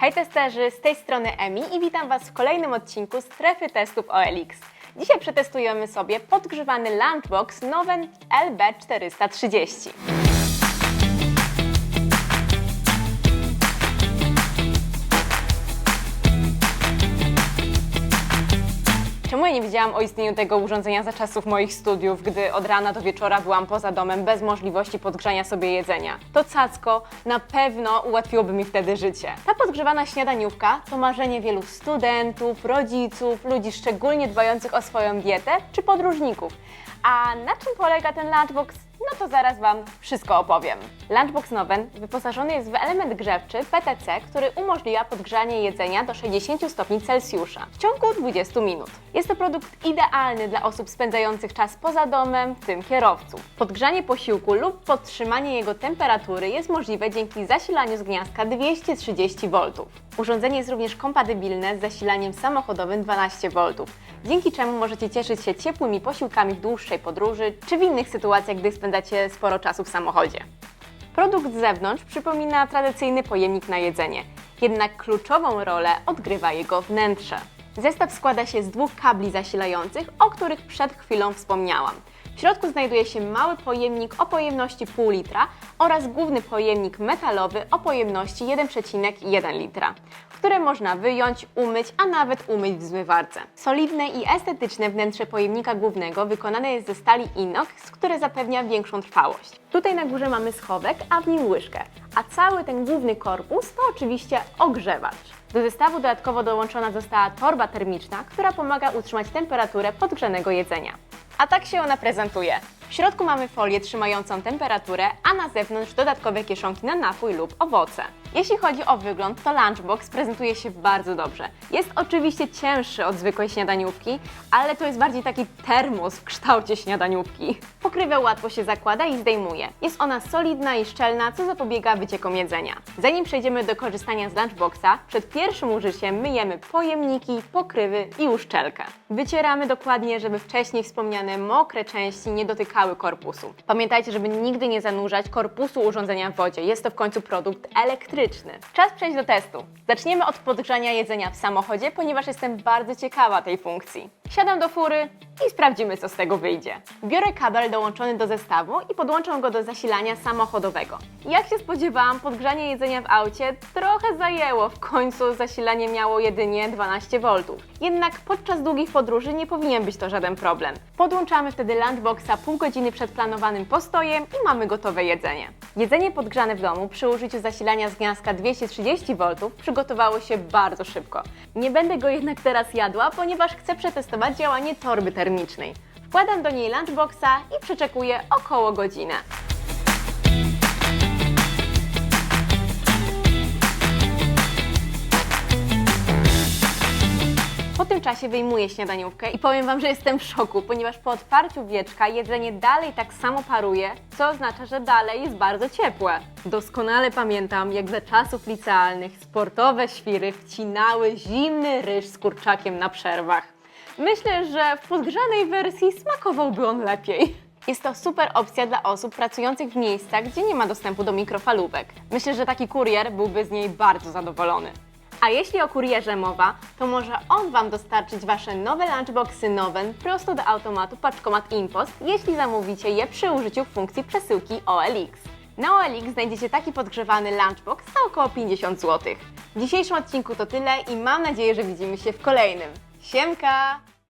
Hej testerzy, z tej strony Emi i witam Was w kolejnym odcinku Strefy Testów OLX. Dzisiaj przetestujemy sobie podgrzewany Lunchbox Noven LB430. Ja nie wiedziałam o istnieniu tego urządzenia za czasów moich studiów, gdy od rana do wieczora byłam poza domem bez możliwości podgrzania sobie jedzenia? To cacko na pewno ułatwiłoby mi wtedy życie. Ta podgrzewana śniadaniówka to marzenie wielu studentów, rodziców, ludzi szczególnie dbających o swoją dietę czy podróżników. A na czym polega ten lunchbox? No to zaraz Wam wszystko opowiem. Lunchbox Noven wyposażony jest w element grzewczy PTC, który umożliwia podgrzanie jedzenia do 60 stopni Celsjusza w ciągu 20 minut. Jest to produkt idealny dla osób spędzających czas poza domem, w tym kierowców. Podgrzanie posiłku lub podtrzymanie jego temperatury jest możliwe dzięki zasilaniu z gniazdka 230 V. Urządzenie jest również kompatybilne z zasilaniem samochodowym 12 V, dzięki czemu możecie cieszyć się ciepłymi posiłkami w dłuższej podróży czy w innych sytuacjach, gdy spędzacie sporo czasu w samochodzie. Produkt z zewnątrz przypomina tradycyjny pojemnik na jedzenie, jednak kluczową rolę odgrywa jego wnętrze. Zestaw składa się z dwóch kabli zasilających, o których przed chwilą wspomniałam. W środku znajduje się mały pojemnik o pojemności pół litra oraz główny pojemnik metalowy o pojemności 1,1 litra, które można wyjąć, umyć, a nawet umyć w zmywarce. Solidne i estetyczne wnętrze pojemnika głównego wykonane jest ze stali inox, które zapewnia większą trwałość. Tutaj na górze mamy schowek, a w nim łyżkę, a cały ten główny korpus to oczywiście ogrzewacz. Do zestawu dodatkowo dołączona została torba termiczna, która pomaga utrzymać temperaturę podgrzanego jedzenia. A tak się ona prezentuje. W środku mamy folię trzymającą temperaturę, a na zewnątrz dodatkowe kieszonki na napój lub owoce. Jeśli chodzi o wygląd, to lunchbox prezentuje się bardzo dobrze. Jest oczywiście cięższy od zwykłej śniadaniówki, ale to jest bardziej taki termos w kształcie śniadaniówki. Pokrywę łatwo się zakłada i zdejmuje. Jest ona solidna i szczelna, co zapobiega wyciekom jedzenia. Zanim przejdziemy do korzystania z lunchboxa, przed pierwszym użyciem myjemy pojemniki, pokrywy i uszczelkę. Wycieramy dokładnie, żeby wcześniej wspomniane mokre części nie dotykały korpusu. Pamiętajcie, żeby nigdy nie zanurzać korpusu urządzenia w wodzie. Jest to w końcu produkt elektryczny. Czas przejść do testu. Zaczniemy od podgrzania jedzenia w samochodzie, ponieważ jestem bardzo ciekawa tej funkcji. Siadam do fury i sprawdzimy, co z tego wyjdzie. Biorę kabel dołączony do zestawu i podłączam go do zasilania samochodowego. Jak się spodziewałam, podgrzanie jedzenia w aucie trochę zajęło. W końcu zasilanie miało jedynie 12 V. Jednak podczas długich podróży nie powinien być to żaden problem. Podłączamy wtedy Landboxa pół godziny przed planowanym postojem i mamy gotowe jedzenie. Jedzenie podgrzane w domu przy użyciu zasilania z gniazdka 230 V przygotowało się bardzo szybko. Nie będę go jednak teraz jadła, ponieważ chcę przetestować działanie torby termicznej. Wkładam do niej lunchboxa i przeczekuję około godzinę. Po tym czasie wyjmuję śniadaniówkę i powiem Wam, że jestem w szoku, ponieważ po otwarciu wieczka jedzenie dalej tak samo paruje, co oznacza, że dalej jest bardzo ciepłe. Doskonale pamiętam, jak za czasów licealnych sportowe świry wcinały zimny ryż z kurczakiem na przerwach. Myślę, że w podgrzanej wersji smakowałby on lepiej. Jest to super opcja dla osób pracujących w miejscach, gdzie nie ma dostępu do mikrofalówek. Myślę, że taki kurier byłby z niej bardzo zadowolony. A jeśli o kurierze mowa, to może on Wam dostarczyć Wasze nowe lunchboxy Noven prosto do automatu Paczkomat Impost, jeśli zamówicie je przy użyciu funkcji przesyłki OLX. Na OLX znajdziecie taki podgrzewany lunchbox za około 50 zł. W dzisiejszym odcinku to tyle i mam nadzieję, że widzimy się w kolejnym. Siemka!